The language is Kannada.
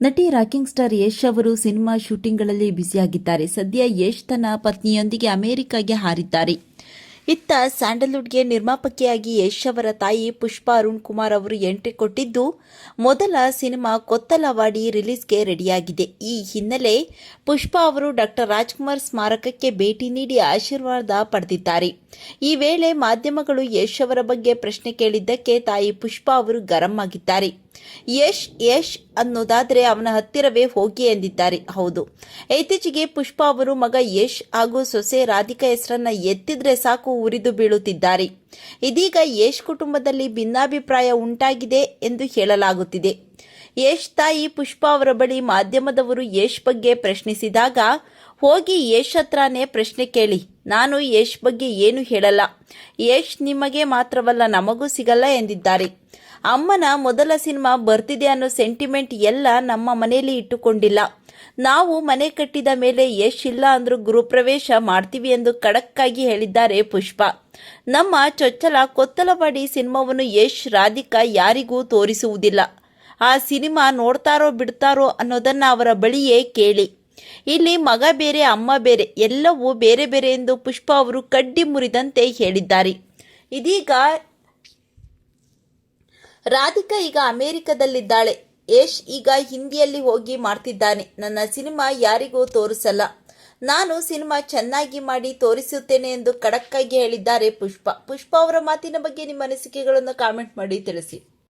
ನಟಿ ರಾಕಿಂಗ್ ಸ್ಟಾರ್ ಯಶ್ ಅವರು ಸಿನಿಮಾ ಶೂಟಿಂಗ್ಗಳಲ್ಲಿ ಬ್ಯುಸಿಯಾಗಿದ್ದಾರೆ. ಸದ್ಯ ಯಶ್ ತನ್ನ ಪತ್ನಿಯೊಂದಿಗೆ ಅಮೆರಿಕಾಗೆ ಹಾರಿದ್ದಾರೆ. ಇತ್ತ ಸ್ಯಾಂಡಲ್ವುಡ್ಗೆ ನಿರ್ಮಾಪಕಿಯಾಗಿ ಯಶ್ ಅವರ ತಾಯಿ ಪುಷ್ಪಾ ಅರುಣ್ ಕುಮಾರ್ ಅವರು ಎಂಟ್ರಿ ಕೊಟ್ಟಿದ್ದು, ಮೊದಲ ಸಿನಿಮಾ ಕೊತ್ತಲವಾಡಿ ರಿಲೀಸ್ಗೆ ರೆಡಿಯಾಗಿದೆ. ಈ ಹಿನ್ನೆಲೆ ಪುಷ್ಪಾ ಅವರು ಡಾಕ್ಟರ್ ರಾಜ್ಕುಮಾರ್ ಸ್ಮಾರಕಕ್ಕೆ ಭೇಟಿ ನೀಡಿ ಆಶೀರ್ವಾದ ಪಡೆದಿದ್ದಾರೆ. ಈ ವೇಳೆ ಮಾಧ್ಯಮಗಳು ಯಶ್ ಅವರ ಬಗ್ಗೆ ಪ್ರಶ್ನೆ ಕೇಳಿದ್ದಕ್ಕೆ ತಾಯಿ ಪುಷ್ಪಾ ಅವರು ಗರಂ ಆಗಿದ್ದಾರೆ. ಯಶ್ ಯಶ್ ಅನ್ನೋದಾದ್ರೆ ಅವನ ಹತ್ತಿರವೇ ಹೋಗಿ ಎಂದಿದ್ದಾರೆ. ಹೌದು. ಇತ್ತೀಚೆಗೆ ಪುಷ್ಪಾ ಅವರು ಮಗ ಯಶ್ ಹಾಗೂ ಸೊಸೆ ರಾಧಿಕಾ ಹೆಸರನ್ನ ಎತ್ತಿದ್ರೆ ಸಾಕು ಉರಿದು ಬೀಳುತ್ತಿದ್ದಾರೆ. ಇದೀಗ ಯಶ್ ಕುಟುಂಬದಲ್ಲಿ ಭಿನ್ನಾಭಿಪ್ರಾಯ ಉಂಟಾಗಿದೆ ಎಂದು ಹೇಳಲಾಗುತ್ತಿದೆ. ಯಶ್ ತಾಯಿ ಪುಷ್ಪ ಅವರ ಬಳಿ ಮಾಧ್ಯಮದವರು ಯಶ್ ಬಗ್ಗೆ ಪ್ರಶ್ನಿಸಿದಾಗ, ಹೋಗಿ ಯಶ್ ಹತ್ರನೇ ಪ್ರಶ್ನೆ ಕೇಳಿ. ನಾನು ಯಶ್ ಬಗ್ಗೆ ಏನು ಹೇಳಲ್ಲ. ಯಶ್ ನಿಮಗೆ ಮಾತ್ರವಲ್ಲ, ನಮಗೂ ಸಿಗಲ್ಲ ಎಂದಿದ್ದಾರೆ. ಅಮ್ಮನ ಮೊದಲ ಸಿನಿಮಾ ಬರ್ತಿದೆ ಅನ್ನೋ ಸೆಂಟಿಮೆಂಟ್ ಎಲ್ಲ ನಮ್ಮ ಮನೆಯಲ್ಲಿ ಇಟ್ಟುಕೊಂಡಿಲ್ಲ. ನಾವು ಮನೆ ಕಟ್ಟಿದ ಮೇಲೆ ಯಶ್ ಇಲ್ಲ ಅಂದ್ರೂ ಗೃಹಪ್ರವೇಶ ಮಾಡ್ತೀವಿ ಎಂದು ಖಡಕ್ಕಾಗಿ ಹೇಳಿದ್ದಾರೆ ಪುಷ್ಪ. ನಮ್ಮ ಚೊಚ್ಚಲ ಕೊತ್ತಲವಾಡಿ ಸಿನಿಮಾವನ್ನು ಯಶ್, ರಾಧಿಕಾ ಯಾರಿಗೂ ತೋರಿಸುವುದಿಲ್ಲ. ಆ ಸಿನಿಮಾ ನೋಡ್ತಾರೋ ಬಿಡ್ತಾರೋ ಅನ್ನೋದನ್ನು ಅವರ ಬಳಿಯೇ ಕೇಳಿ. ಇಲ್ಲಿ ಮಗ ಬೇರೆ, ಅಮ್ಮ ಬೇರೆ, ಎಲ್ಲವೂ ಬೇರೆ ಬೇರೆ ಎಂದು ಪುಷ್ಪ ಅವರು ಕಡ್ಡಿ ಮುರಿದಂತೆ ಹೇಳಿದ್ದಾರೆ. ಇದೀಗ ರಾಧಿಕಾ ಈಗ ಅಮೆರಿಕದಲ್ಲಿದ್ದಾಳೆ. ಯಶ್ ಈಗ ಹಿಂದಿಯಲ್ಲಿ ಹೋಗಿ ಮಾಡ್ತಿದ್ದಾನೆ. ನನ್ನ ಸಿನಿಮಾ ಯಾರಿಗೂ ತೋರಿಸಲ್ಲ. ನಾನು ಸಿನಿಮಾ ಚೆನ್ನಾಗಿ ಮಾಡಿ ತೋರಿಸುತ್ತೇನೆ ಎಂದು ಖಡಕ್ಕಾಗಿ ಹೇಳಿದ್ದಾರೆ ಪುಷ್ಪ. ಪುಷ್ಪ ಅವರ ಮಾತಿನ ಬಗ್ಗೆ ನಿಮ್ಮ ಅನಿಸಿಕೆಗಳನ್ನು ಕಾಮೆಂಟ್ ಮಾಡಿ ತಿಳಿಸಿ.